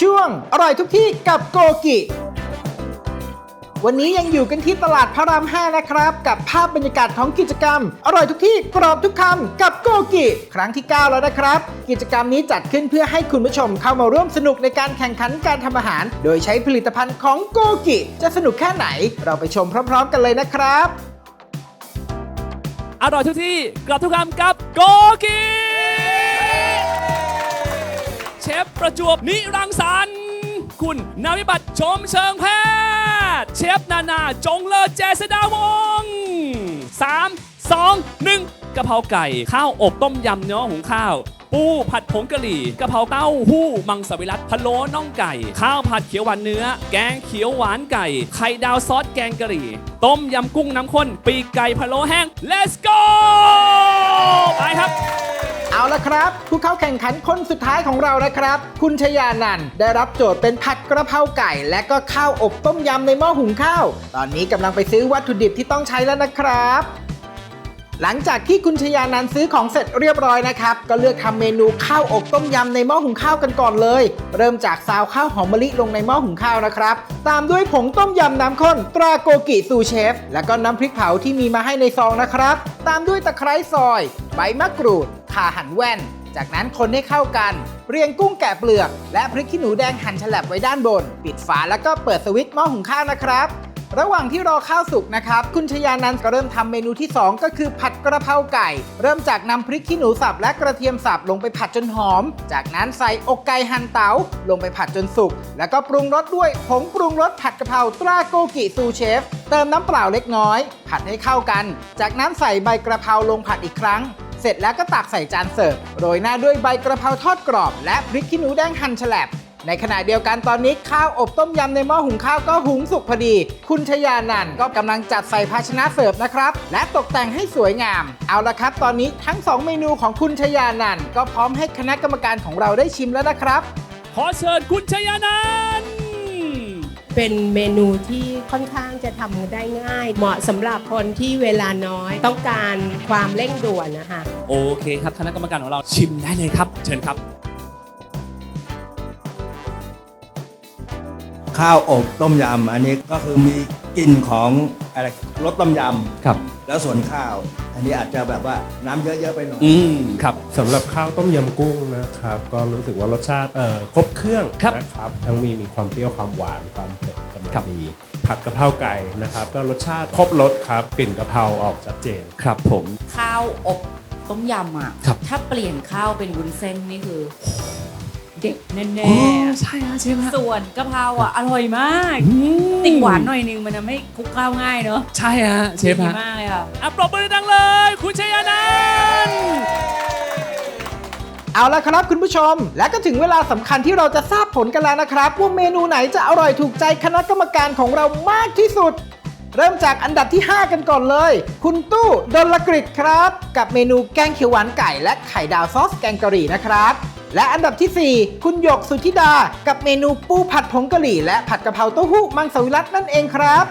ช่วงอร่อยทุกที่กับโกกิ วันนี้ยังอยู่กันที่ตลาดพระราม 5 นะครับ กับภาพบรรยากาศของกิจกรรม อร่อยทุกที่กรอบทุกคำกับโกกิ ครั้งที่ 9 แล้วนะครับ กิจกรรมนี้จัดขึ้นเพื่อให้คุณผู้ชมเข้ามาร่วมสนุกในการแข่งขันการทำอาหาร โดยใช้ผลิตภัณฑ์ของโกกิ จะสนุกแค่ไหน เราไปชมพร้อม ๆ กันเลยนะครับ อร่อยทุกที่กรอบทุกคำกับโกกี เชฟประจวบนิรังสรรค์คุณนาวิบัติชมเชิงแพทย์ เชฟนานาจงเลิศเจษดาวงสามสองหนึ่งกะเพราไก่ ข้าวอบต้มยำเนื้อหุงข้าว ปูผัดผงกะหรี่กะเพราเต้าหู้มังสวิรัตพะโล้น่องไก่ ข้าวผัดเขียวหวานเนื้อ แกงเขียวหวานไก่ ไข่ดาวซอสแกงกะหรี่ ต้มยำกุ้งน้ำข้น ปีกไก่พะโล้แห้ง let's go ไปครับ เอาละครับ ผู้เข้าแข่งขันคนสุดท้ายของเรานะครับ คุณชยานันท์ได้รับโจทย์เป็นผัดกระเพราไก่ และก็ข้าวอบต้มยำในหม้อหุงข้าว ตอนนี้กำลังไปซื้อวัตถุดิบที่ต้องใช้แล้วนะครับ หลังจากที่คุณชยานันท์ซื้อของเสร็จเรียบร้อยนะครับ ก็เลือกทำเมนูข้าวอบต้มยำในหม้อหุงข้าวกันก่อนเลย เริ่มจากซาวข้าวหอมมะลิลงในหม้อหุงข้าวนะครับ ตามด้วยผงต้มยำน้ำข้นตราโกกิซูเชฟ แล้วก็น้ำพริกเผาที่มีมาให้ในซองนะครับ ตามด้วยตะไคร้ซอย ใบมะกรูด ข่าหั่นแว่น จากนั้นคนให้เข้ากัน เรียงกุ้งแกะเปลือก และพริกขี้หนูแดงหั่นฉลับไว้ด้านบน ปิดฝาแล้วก็เปิดสวิตช์หม้อหุงข้าวนะครับ ระหว่างที่รอข้าวสุกนะครับ คุณชยานันก็เริ่มทำเมนูที่ 2 ก็คือผัดกระเพราไก่ เริ่มจากนำพริกขี้หนูสับและกระเทียมสับลงไปผัดจนหอม จากนั้นใส่อกไก่หั่นเตา๋าลงไปผัดจนสุก แล้วก็ปรุงรสด้วยผงปรุงรสผัดกะเพราตราโกกิซูเชฟเติมน้ำเปล่าเล็กน้อย ผัดให้เข้ากัน จากนั้นใส่ใบกระเพราลงผัดอีกครั้ง เสร็จแล้วก็ตักใส่จานเสิร์ฟโรยหน้าด้วยใบกระเพราทอดกรอบ และพริกขี้หนูแดงหั่นฉลับในขณะเดียวกันตอนนี้ข้าวอบต้มยำในหม้อหุงข้าวก็หุงสุกพอดี คุณชยานันก็กำลังจัดใส่ภาชนะเสิร์ฟนะครับ และตกแต่งให้สวยงาม เอาละครับ ตอนนี้ทั้ง 2 เมนูของคุณชยานันก็พร้อมให้คณะกรรมการของเราได้ชิมแล้วนะครับ ขอเชิญคุณชยานัน เป็นเมนูที่ค่อนข้างจะทำได้ง่าย เหมาะสำหรับคนที่เวลาน้อย ต้องการความเร่งด่วนนะคะ โอเคครับคณะกรรมการของเราชิมได้เลยครับ เชิญครับ ข้าวอบต้มยำอันนี้ก็คือมี กลิ่นของอะไรรสต้มยครับำแล้วส่วนข้าว อันนี้อาจจะแบบว่าน้ำเยอะๆไปหน่อยอืมครับ สำหรับข้าวต้มยำกุ้งนะครับ ก็รู้สึกว่ารสชาติเอ่อครบเครื่องครับนะครับ ทั้งมีมีความเปรี้ยวความหวานความเผ็ดกำลังครับ ดีผัดกะเพราไก่นะครับ ก็รสชาติครบรสครับกลิ่นกะเพราออกชัดเจน ครับผม ข้าวอบต้มยำอะ ครับ ถ้าเปลี่ยนข้าวเป็นวุ้นเส้นนี่คือ เด็กแน่อ๋อใช่ฮะเชฟฮะๆส่วนกะเพราอะอร่อยมากอืม ติดหวานหน่อยนึงมันทำให้คลุกข้าวง่ายเนอะใช่ฮะเชฟดีฮะ มากเลยอะ อะปรบมือดังเลย คุณชยานันท์ เอาละครับคุณผู้ชม และก็ถึงเวลาสำคัญที่เราจะทราบผลกันแล้วนะครับ ว่าเมนูไหนจะอร่อยถูกใจคณะกรรมการของเรามากที่สุด เริ่มจากอันดับที่ 5 กันก่อนเลย คุณตู้ดลกฤษครับ กับเมนูแกงเขียวหวานไก่และไข่ดาวซอสแกงกะหรี่นะครับ และอันดับทีสี่ 4 คุณหยกสุธิดา กับเมนูปูผัดผงกะหรี่และผัดกะเพราเต้าหู้มังสวิรัตนั่นเองครับ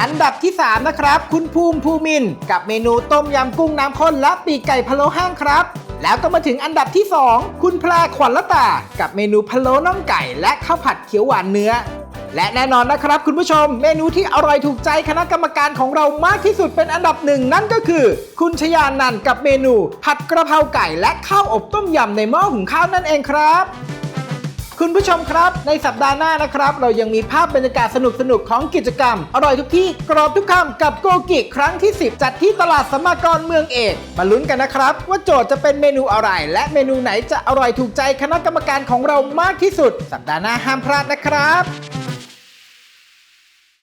อันดับที่ 3 นะครับ คุณภูมิภูมิน กับเมนูต้มยำกุ้งน้ำข้นและปีกไก่พะโล้แห้งครับ แล้วก็มาถึงอันดับที่ 2 คุณแพรขวัญละตา กับเมนูพะโล้น่องไก่ และข้าวผัดเขียวหวานเนื้อ และแน่นอนนะครับคุณผู้ชม เมนูที่อร่อยถูกใจคณะกรรมการของเรามากที่สุดเป็นอันดับหนึ่งนั่นก็คือ คุณชยานันกับเมนู ผัดกระเพราไก่และข้าวอบต้มยำในหม้อหุงข้าวนั่นเองครับคุณผู้ชมครับ ในสัปดาห์หน้านะครับ เรายังมีภาพบรรยากาศสนุกๆของกิจกรรม อร่อยทุกที่กรอบทุกคำกับโกกิครั้งที่ 10 จัดที่ตลาดสมมากรเมืองเอกมาลุ้นกันนะครับ ว่าโจทย์จะเป็นเมนูอะไร และเมนูไหนจะอร่อยถูกใจคณะกรรมการของเรามากที่สุด สัปดาห์หน้าห้ามพลาดนะครับ